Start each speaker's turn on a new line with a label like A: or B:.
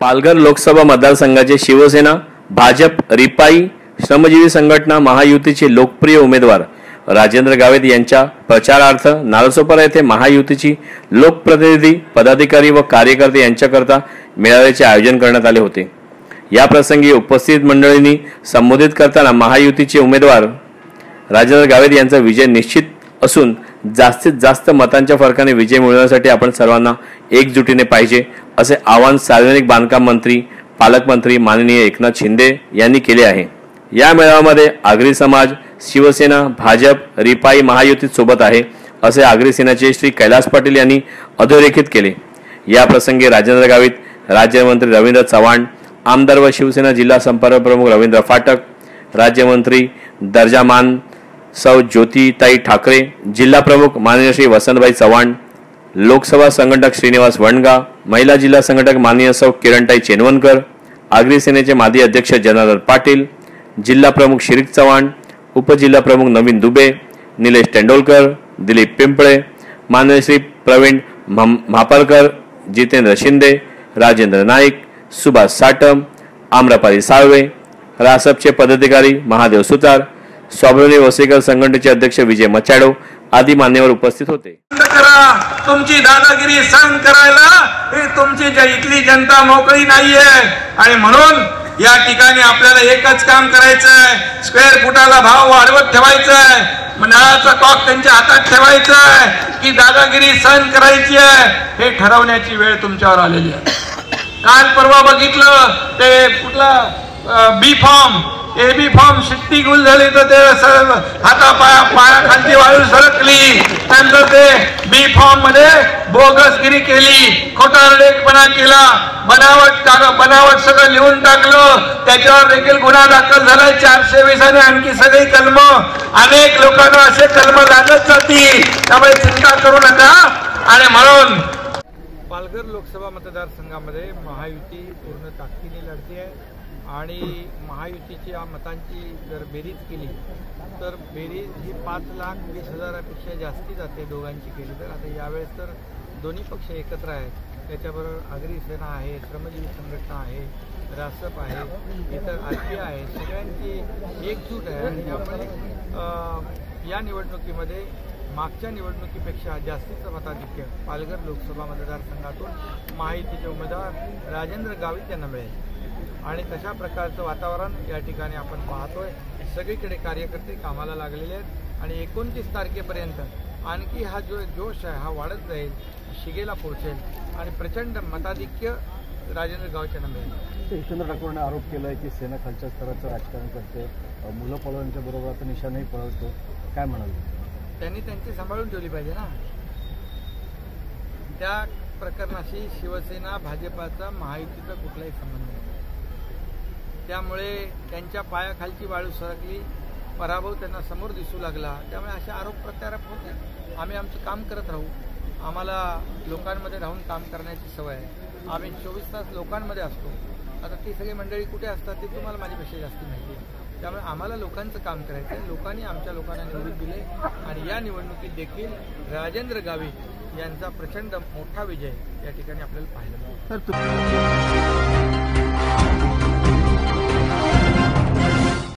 A: पालघर लोकसभा मतदारसंघाचे शिवसेना भाजप रिपाई श्रमजीवी संघटना महायुतीचे लोकप्रिय उमेदवार राजेंद्र गावित यांच्या प्रचारार्थ नालसोपारा येथे महायुतीची लोकप्रतिनिधी पदाधिकारी व कार्यकर्ते यांच्याकरता मेळाव्याचे आयोजन करण्यात आले होते. या प्रसंगी उपस्थित मंडळींनी संबोधित करताना महायुतीचे उमेदवार राजेंद्र गावित यांचा विजय निश्चित असून जास्तीत जास्त मतांच्या फरकाने विजय मिळवण्यासाठी आपण सर्वांना एकजुटीने पाहिजे असे आवाहन सार्वजनिक बांधकाम मंत्री पालकमंत्री माननीय एकनाथ शिंदे यांनी केले आहे. या मेळाव्यामध्ये आगरी समाज शिवसेना भाजप रिपाई महायुतीत सोबत आहे असे आगरी सेनाचे श्री कैलास पाटील यांनी अधोरेखित केले. या प्रसंगी राजेंद्र गावित राज्यमंत्री रवींद्र चव्हाण आमदार व शिवसेना जिल्हा संपर्क प्रमुख रवींद्र फाटक राज्यमंत्री दर्जामान सौ ज्योतिताई ठाकरे जिल्हा प्रमुख माननीय श्री वसंतभाई चव्हाण लोकसभा संघटक श्रीनिवास वणगा महिला जिल्हा संघटक माननीय सौ किरणताई चेनवनकर आगरी सेनेचे माजी अध्यक्ष जनार्दन पाटील जिल्हा प्रमुख शिरीक चव्हाण उपजिल्हा प्रमुख नवीन दुबे निलेश तेंडोलकर दिलीप पिंपळे माननीय श्री प्रवीण म्हापालकर जितेंद्र शिंदे राजेंद्र नाईक सुभाष साटम आम्रपाली साळवे रासपचे पदाधिकारी महादेव सुतार स्वाभिमानी वसईकर संघटनेचे अध्यक्ष विजय मचाडो आदी मान्यवर उपस्थित होते.
B: करा. तुमची दादागिरी सहन करायला हे तुमची इथली जनता मोकळी नाहीये. आणि म्हणून या ठिकाणी आपल्याला एकच काम करायचंय. स्क्वेअर फुटाला भाव वाढवत ठेवायचाय. नळाचा कॉक त्यांच्या हातात ठेवायचाय की दादागिरी सहन करायची आहे हे ठरवण्याची वेळ तुमच्यावर आलेली आहे. काल परवा बघितलं ते कुठला बी फॉर्म ए बी फॉर्म शिट्टी गुल झाली तर ते सर हाता पाया पायाखालची वाळू सरकली. नंतर ते बी फॉर्ममध्ये बोगसगिरी केली. खोटारडेपणा केला. बनावट कागद बनावट सगळं लिहून टाकलं. त्याच्यावर देखील गुन्हा दाखल झालाय. चारशे वीस आणि आणखी सगळी कलम. अनेक लोकांना असे कलम लागत जातील. त्यामुळे चिंता करू नका. आणि म्हणून
C: पालघर लोकसभा मतदारसंघामध्ये महायुती पूर्ण ताकदीने लढते आहे. आणि महायुतीच्या मतांची जर बेरीज केली तर बेरीज ही पाच लाख वीस हजारापेक्षा जास्ती जाते दोघांची केली. तर आता यावेळेस तर दोन्ही पक्ष एकत्र आहेत. त्याच्याबरोबर आगरी सेना आहे श्रमजीवी संघटना आहे रासप आहे इतर आरपी आहे सगळ्यांची एकजूट आहे. आणि त्यामुळे या निवडणुकीमध्ये मागच्या निवडणुकीपेक्षा जास्तीचं मताधिक्य पालघर लोकसभा मतदारसंघातून माहितीचे उमेदवार राजेंद्र गावित यांना मिळेल. आणि तशा प्रकारचं वातावरण या ठिकाणी आपण पाहतोय. सगळीकडे कार्यकर्ते कामाला लागलेले आहेत. आणि एकोणतीस तारखेपर्यंत आणखी हा जो जोश आहे हा वाढत जाईल शिगेला पोहोचेल आणि प्रचंड मताधिक्य राजेंद्र गावित यांना मिळेल.
D: यशवंत ठाकूरने आरोप आहे की सेना खालच्या स्तराचं राजकारण करते. मुलं पळवांच्या बरोबर आता निशाणही पळवतो. काय म्हणाल
C: त्यांनी त्यांची सांभाळून ठेवली पाहिजे ना. त्या प्रकरणाशी शिवसेना भाजपाचा महायुतीचा कुठलाही संबंध नाही. त्यामुळे त्यांच्या पायाखालची वाळू सरकली पराभव त्यांना समोर दिसू लागला. त्यामुळे असे आरोप प्रत्यारोप होते. आम्ही आमचं काम करत राहू. आम्हाला लोकांमध्ये राहून काम करण्याची सवय आहे. आम्ही चोवीस तास लोकांमध्ये असतो. आता ती सगळी मंडळी कुठे असतात ते तुम्हाला माझ्यापेक्षा जास्त माहिती आहे. त्यामुळे आम्हाला लोकांचं काम करायचं आहे लोकांनी आमच्या लोकांना निवडून दिले आणि या निवडणुकीत देखील राजेंद्र गावित यांचा प्रचंड मोठा विजय या ठिकाणी आपल्याला पाहायला मिळतो
D: तर